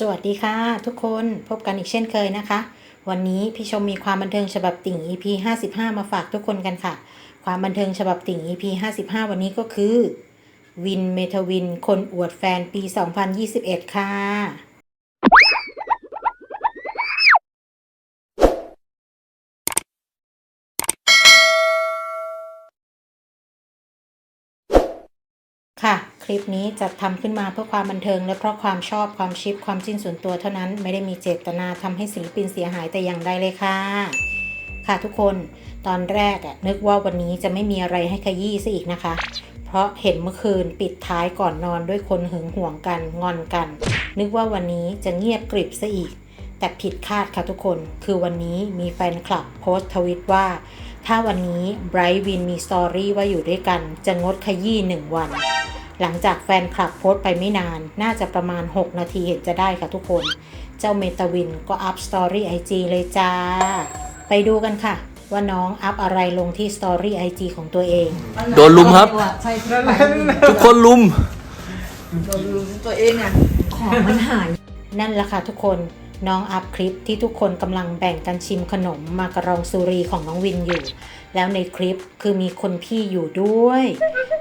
สวัสดีค่ะ ทุกคนพบกันอีกเช่นเคยนะคะ วันนี้พี่ชมมีความบันเทิงฉบับติ่ง EP 55 มาฝากทุกคนกันค่ะ ความบันเทิงฉบับติ่ง EP 55 วันนี้ก็คือ วินเมทวิน คนอวดแฟนปี 2021 ค่ะ ค่ะ คลิปนี้จัดทำขึ้นมาเพื่อความบันเทิง และเพราะความชอบความชิปความจิ้นส่วนตัวเท่านั้นไม่ได้มีเจตนาทำให้ศิลปินเสียหายแต่อย่างใดเลยค่ะ ค่ะทุกคนตอนแรกนึกว่าวันนี้จะไม่มีอะไรให้ขยี้ซะอีกนะคะ เพราะเห็นเมื่อคืนปิดท้ายก่อนนอนด้วยคนหึงหวงกันงอนกัน นึกว่าวันนี้จะเงียบกริบซะอีก แต่ผิดคาดค่ะทุกคน คือวันนี้มีแฟนคลับโพสต์ทวิตว่า ถ้าวันนี้ไบรท์วินมีสตอรี่ว่าอยู่ด้วยกัน จะงดขยี้หนึ่งวัน หลังจากแฟนคลับโพสต์ไปไม่นาน น่าจะประมาณ 6 นาทีเห็นจะได้ค่ะทุกคน เจ้าเมตาวินก็อัพสตอรี่ไอจีเลยจ้า ไปดูกันค่ะ ว่าน้องอัพอะไรลงที่สตอรี่ไอจีของตัวเอง โดนลุมครับ ใช่ใช่ไหมทุกคนลุม โดนลุมตัวเองอะของมันหาย นั่นแหละค่ะทุกคน น้องอัพคลิปที่ทุกคนกำลังแบ่งกันชิมขนมมากระรองสุรีของน้องวินอยู่ แล้วในคลิปคือมีคนพี่อยู่ด้วย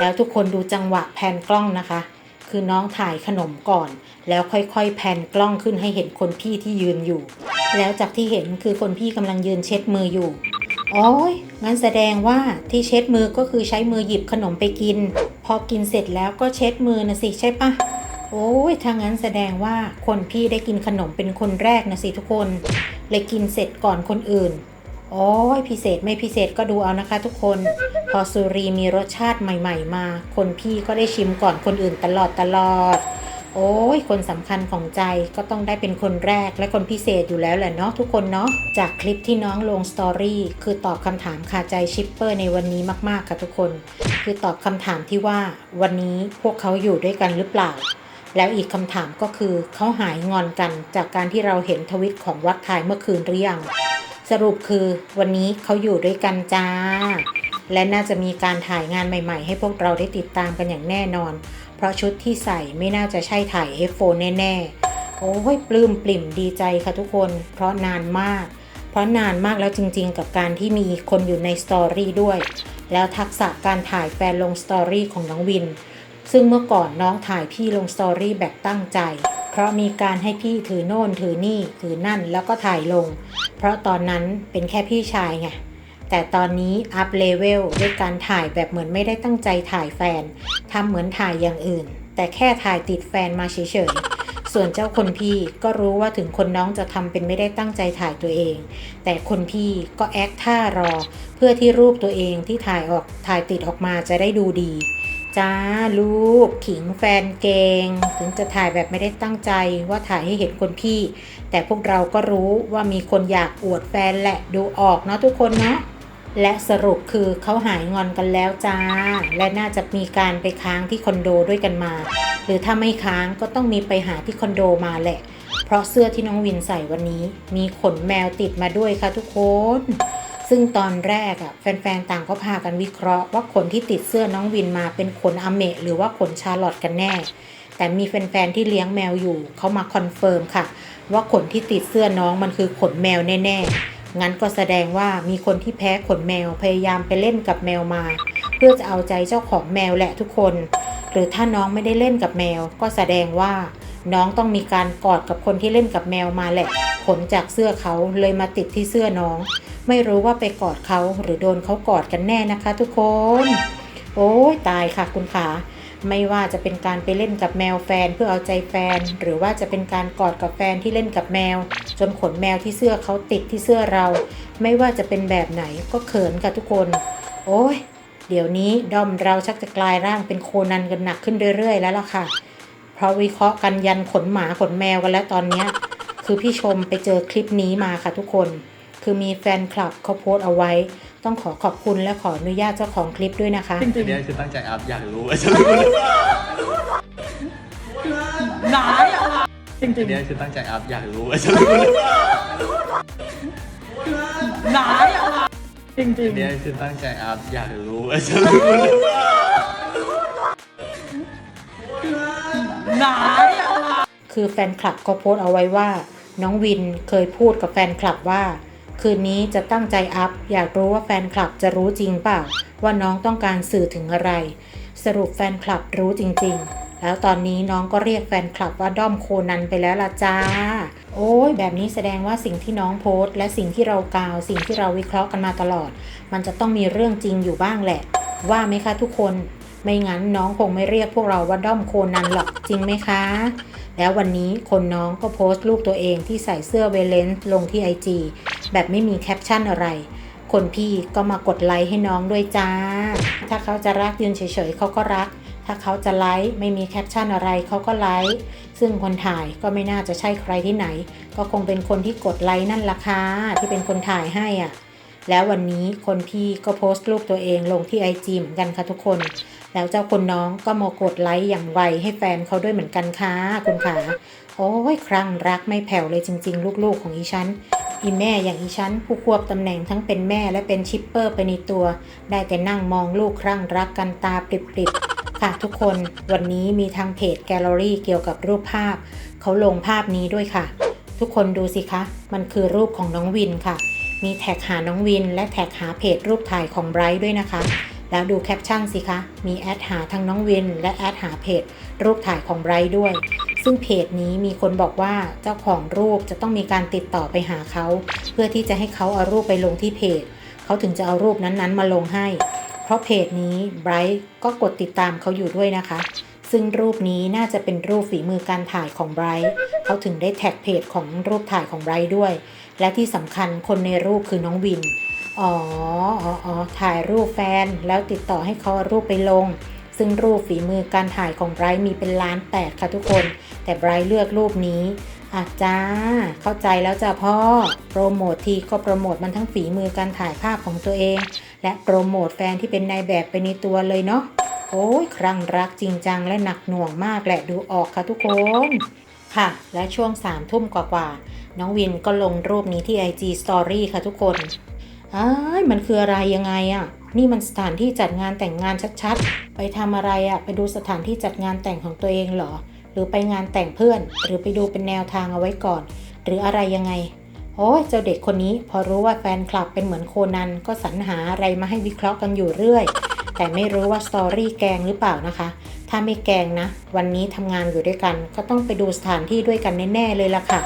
แล้วทุกคนดูจังหวะแพนกล้องนะคะ คือน้องถ่ายขนมก่อน แล้วค่อยๆ แพนกล้องขึ้นให้เห็นคนพี่ที่ยืนอยู่ แล้วจากที่เห็นคือคนพี่กำลังยืนเช็ดมืออยู่โอ้ยงั้นแสดงว่าที่เช็ดมือก็คือใช้มือหยิบขนมไปกิน พอกินเสร็จแล้วก็เช็ดมือนะสิใช่ปะ โอ้ยถ้างั้นแสดงว่าคนพี่ได้กินขนมเป็นคนแรกนะสิทุกคน เลยกินเสร็จก่อนคนอื่น โอ้ยพิเศษไม่พิเศษก็ดูเอานะคะ ทุกคน พอสุรีมีรสชาติใหม่ ๆ มา คนพี่ก็ได้ชิมก่อนคนอื่นตลอดตลอด โอ้ยคนสำคัญของใจก็ต้องได้เป็นคนแรกและคนพิเศษอยู่แล้วแหละเนาะทุกคนเนาะ จากคลิปที่น้องลงสตอรี่คือตอบคำถามคาใจชิปเปอร์ในวันนี้มากๆค่ะทุกคน คือตอบคำถามที่ว่าวันนี้พวกเขาอยู่ด้วยกันหรือเปล่า แล้วอีกคำถามก็คือเขาหายงอนกันจากการที่เราเห็นทวิตของวัดไทยเมื่อคืนหรือยัง สรุปคือวันนี้เขาอยู่ด้วยกันจ้า และน่าจะมีการถ่ายงานใหม่ ๆ ให้พวกเราได้ติดตามกันอย่างแน่นอน เพราะชุดที่ใส่ไม่น่าจะใช่ถ่าย F4 แน่ๆ โอ้ยปลื้มปลิ่มดีใจค่ะทุกคน เพราะนานมาก เพราะนานมากแล้วจริงๆ กับการที่มีคนอยู่ในสตอรี่ด้วย แล้วทักษะการถ่ายแฟนลงสตอรี่ของน้องวิน ซึ่งเมื่อก่อนน้องถ่ายพี่ลงสตอรี่แบบตั้งใจ เพราะมีการให้พี่ถือโน่นถือนี่ถือนั่นแล้วก็ถ่ายลง เพราะตอนนั้นเป็นแค่พี่ชายไงแต่ตอนนี้อัพเลเวลด้วยการถ่ายแบบเหมือนไม่ได้ตั้งใจถ่ายแฟนทำเหมือนถ่ายอย่างอื่น แต่แค่ถ่ายติดแฟนมาเฉยๆ ส่วนเจ้าคนพี่ก็รู้ว่าถึงคนน้องจะทำเป็นไม่ได้ตั้งใจถ่ายตัวเอง แต่คนพี่ก็แอคท่ารอ เพื่อที่รูปตัวเองที่ถ่ายออกถ่ายติดออกมาจะได้ดูดี จ้าลูกขิงแฟนเกง ถึงจะถ่ายแบบไม่ได้ตั้งใจว่าถ่ายให้เห็นคนพี่ แต่พวกเราก็รู้ว่ามีคนอยากอวดแฟนแหละดูออกเนาะทุกคนเนาะและสรุปคือเขาหายงอนกันแล้วจ้า และน่าจะมีการไปค้างที่คอนโดด้วยกันมา หรือถ้าไม่ค้างก็ต้องมีไปหาที่คอนโดมาแหละ เพราะเสื้อที่น้องวินใส่วันนี้ มีขนแมวติดมาด้วยค่ะทุกคน ซึ่งตอนแรกอะแฟนๆ ต่างก็พากันวิเคราะห์ว่าขนที่ติดเสื้อน้องวินมาเป็นขนอเมะหรือว่าขนชาร์ลอตกันแน่ แต่มีแฟนๆ ที่เลี้ยงแมวอยู่เขามาคอนเฟิร์มค่ะ ว่าขนที่ติดเสื้อน้องมันคือขนแมวแน่ๆ งั้นก็แสดงว่ามีคนที่แพ้ขนแมวพยายามไปเล่นกับแมวมา เพื่อจะเอาใจเจ้าของแมวแหละทุกคน หรือถ้าน้องไม่ได้เล่นกับแมวก็แสดงว่า น้องต้องมีการกอดกับคนที่เล่นกับแมวมาแหละขนจากเสื้อเขาเลยมาติดที่เสื้อน้อง ไม่รู้ว่าไปกอดเขาหรือโดนเขากอดกันแน่นะคะ ทุกคน โอ้ยตายค่ะคุณขาไม่ว่าจะเป็นการไปเล่นกับแมวแฟนเพื่อเอาใจแฟน หรือว่าจะเป็นการกอดกับแฟนที่เล่นกับแมว จนขนแมวที่เสื้อเขาติดที่เสื้อเรา ไม่ว่าจะเป็นแบบไหนก็เขินค่ะทุกคน โอ้ยเดี๋ยวนี้ดอมเราชักจะกลายร่างเป็นโคนันกันหนักขึ้นเรื่อยๆ แล้วล่ะค่ะ เพราะวิเคราะห์กันยันขนหมาขนแมวกันแล้วตอนเนี้ยคือพี่ชมไปเจอคลิปนี้มาค่ะทุกคน คือมีแฟนคลับเขาโพสต์เอาไว้ ต้องขอขอบคุณและขออนุญาตเจ้าของคลิปด้วยนะคะจริงอันนี้คือตั้งใจอัพอยากรู้ว่าจะรู้ๆหนาอย่างไรจริงอันนี้คือตั้งใจอัพอยากรู้ว่าจะรู้ๆหนาอย่างไรจริงอันนี้คือตั้งใจอัพอยากรู้ว่าจะรู้ๆหนา อย่างไรคือแฟนคลับก็โพสต์เอาไว้ว่า น้องวินเคยพูดกับแฟนคลับว่า คืนนี้จะตั้งใจอัพ อยากรู้ว่าแฟนคลับจะรู้จริงเปล่า ว่าน้องต้องการสื่อถึงอะไร สรุปแฟนคลับรู้จริง ๆ แล้วตอนนี้น้องก็เรียกแฟนคลับว่าด้อมโคนันไปแล้วล่ะจ้า โอ้ยแบบนี้แสดงว่าสิ่งที่น้องโพสต์ และสิ่งที่เรากาว สิ่งที่เราวิเคราะห์กันมาตลอด มันจะต้องมีเรื่องจริงอยู่บ้างแหละ ว่าไหมคะทุกคน ไม่งั้นน้องคงไม่เรียกพวกเราว่าด้อมโคนันหรอกจริงไหมคะ แล้ววันนี้คนน้องก็โพสต์รูปตัวเองที่ใส่เสื้อเวเลนส์ลงที่ไอจีแบบไม่มีแคปชั่นอะไร คนพี่ก็มากดไลค์ให้น้องด้วยจ้า ถ้าเขาจะรักยืนเฉยๆเขาก็รัก ถ้าเขาจะไลค์ไม่มีแคปชั่นอะไรเขาก็ไลค์ ซึ่งคนถ่ายก็ไม่น่าจะใช่ใครที่ไหน ก็คงเป็นคนที่กดไลค์นั่นล่ะค่ะที่เป็นคนถ่ายให้อะแล้ววันนี้คนพี่ก็โพสต์รูปตัวเองลงที่ IG เหมือนกันค่ะทุกคน แล้วเจ้าคนน้องก็มากดไลค์อย่างไวให้แฟนเขาด้วยเหมือนกันค่ะคุณขาโอ้ยครั้งรักไม่แผ่วเลยจริง ๆ ลูกๆของอีฉันอีแม่อย่างอีฉันผู้ควบตำแหน่งทั้งเป็นแม่และเป็นชิปเปอร์ไปในตัว ได้แต่นั่งมองลูกครั้งรักกันตาปริบๆค่ะทุกคนวันนี้มีทางเพจแกลเลอรี่เกี่ยวกับรูปภาพ เขาลงภาพนี้ด้วยค่ะ ทุกคนดูสิคะ มันคือรูปของน้องวินค่ะ มีแท็กหาน้องวิน และแท็กหาเพจรูปถ่ายของไบรท์ด้วยนะคะ แล้วดูแคปชั่นสิคะ มีแอดหาทั้งน้องวิน และแอดหาเพจ รูปถ่ายของไบรท์ด้วย ซึ่งเพจนี้มีคนบอกว่าเจ้าของรูปจะต้องมีการติดต่อไปหาเขา เพื่อที่จะให้เขาเอารูปไปลงที่เพจ เขาถึงจะเอารูปนั้นๆ มาลงให้ เพราะเพจนี้ไบรท์ก็กดติดตามเขาอยู่ด้วยนะคะ ซึ่งรูปนี้น่าจะเป็นรูปฝีมือการถ่ายของไบรท์เขาถึงได้แท็กเพจของรูปถ่ายของไบรท์ด้วย และที่สำคัญคนในรูปคือน้องวิน อ๋ออ๋ออ๋อถ่ายรูปแฟนแล้วติดต่อให้เขาเอารูปไปลง ซึ่งรูปฝีมือการถ่ายของไบรท์มีเป็นล้านแปดค่ะทุกคน แต่ไบรท์เลือกรูปนี้อาจ้า เข้าใจแล้วจ้ะพ่อ โปรโมททีก็โปรโมทมันทั้งฝีมือการถ่ายภาพของตัวเอง และโปรโมทแฟนที่เป็นนายแบบไปในตัวเลยเนาะ โอ้ยครั้งรักจริงจังและหนักหน่วงมากแหละดูออกค่ะทุกคน ค่ะ และช่วงสามทุ่มกว่าๆ น้องวินก็ลงรูปนี้ที่ IG Story ค่ะทุกคน อ้ายมันคืออะไรยังไงอะ่ะ นี่มันสถานที่จัดงานแต่งงานชัดๆ ไปทำอะไรอะ่ะ ไปดูสถานที่จัดงานแต่งของตัวเองเหรอ หรือไปงานแต่งเพื่อน หรือไปดูเป็นแนวทางเอาไว้ก่อน หรืออะไรยังไง โอ้เจ้าเด็กคนนี้พอรู้ว่าแฟนคลับเป็นเหมือนโคนันก็สรรหาอะไรมาให้วิเคราะห์กันอยู่เรื่อย แต่ไม่รู้ว่าสตอรี่แกงหรือเปล่านะคะ ถ้าไม่แกงนะ วันนี้ทำงานอยู่ด้วยกัน ก็ต้องไปดูสถานที่ด้วยกันแน่ๆเลยล่ะค่ะ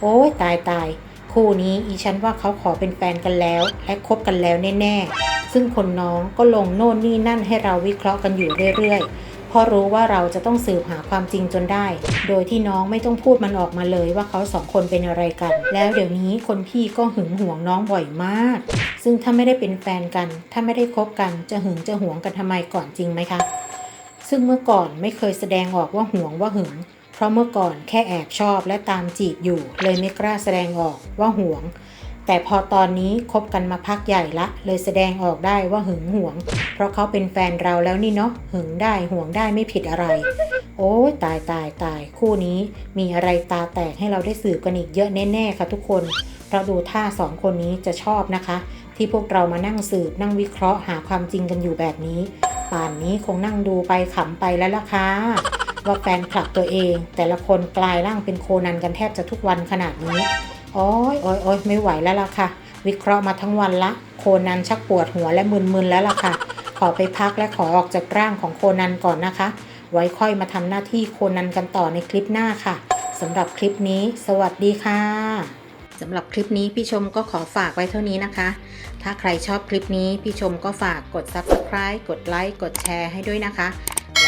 โอ้ยตายตาย คู่นี้อีฉันว่าเขาขอเป็นแฟนกันแล้ว และคบกันแล้วแน่ๆ ซึ่งคนน้องก็ลงโน่นนี่นั่นให้เราวิเคราะห์กันอยู่เรื่อยๆ เพราะรู้ว่าเราจะต้องสืบหาความจริงจนได้ โดยที่น้องไม่ต้องพูดมันออกมาเลยว่าเขาสองคนเป็นอะไรกัน แล้วเดี๋ยวนี้คนพี่ก็หึงหวงน้องบ่อยมาก ซึ่งถ้าไม่ได้เป็นแฟนกัน ถ้าไม่ได้คบกันจะหึงจะหวงกันทำไมก่อนจริงไหมคะ ซึ่งเมื่อก่อนไม่เคยแสดงออกว่าหวงว่าหึง เพราะเมื่อก่อนแค่แอบชอบและตามจีบอยู่ เลยไม่กล้าแสดงออกว่าหวง แต่พอตอนนี้คบกันมาพักใหญ่ละ เลยแสดงออกได้ว่าหึงหวง เพราะเขาเป็นแฟนเราแล้วนี่เนาะหึงได้หวงได้ไม่ผิดอะไร โอ้ยตายตายตายคู่นี้มีอะไรตาแตกให้เราได้สืบกันอีกเยอะแน่ๆค่ะทุกคนเราดูท่าสองคนนี้จะชอบนะคะ ที่พวกเรามานั่งสืบนั่งวิเคราะห์หาความจริงกันอยู่แบบนี้ ป่านนี้คงนั่งดูไปขำไปแล้วล่ะค่ะ ว่าแฟนคลับตัวเอง แต่ละคนกลายร่างเป็นโคนันกันแทบจะทุกวันขนาดนี้อ้ยอ้ยอ้ยไม่ไหวแล้วล่ะค่ะ วิเคราะห์มาทั้งวันละ โคนันชักปวดหัวและมึนๆแล้วล่ะค่ะ ขอไปพักและขอออกจากร่างของโคนันก่อนนะคะ ไว้ค่อยมาทำหน้าที่โคนันกันต่อในคลิปหน้าค่ะสำหรับคลิปนี้ สวัสดีค่ะสำหรับคลิปนี้พี่ชมก็ขอฝากไว้เท่านี้นะคะ ถ้าใครชอบคลิปนี้พี่ชมก็ฝากกด subscribe กดไลค์กดแชร์ให้ด้วยนะคะ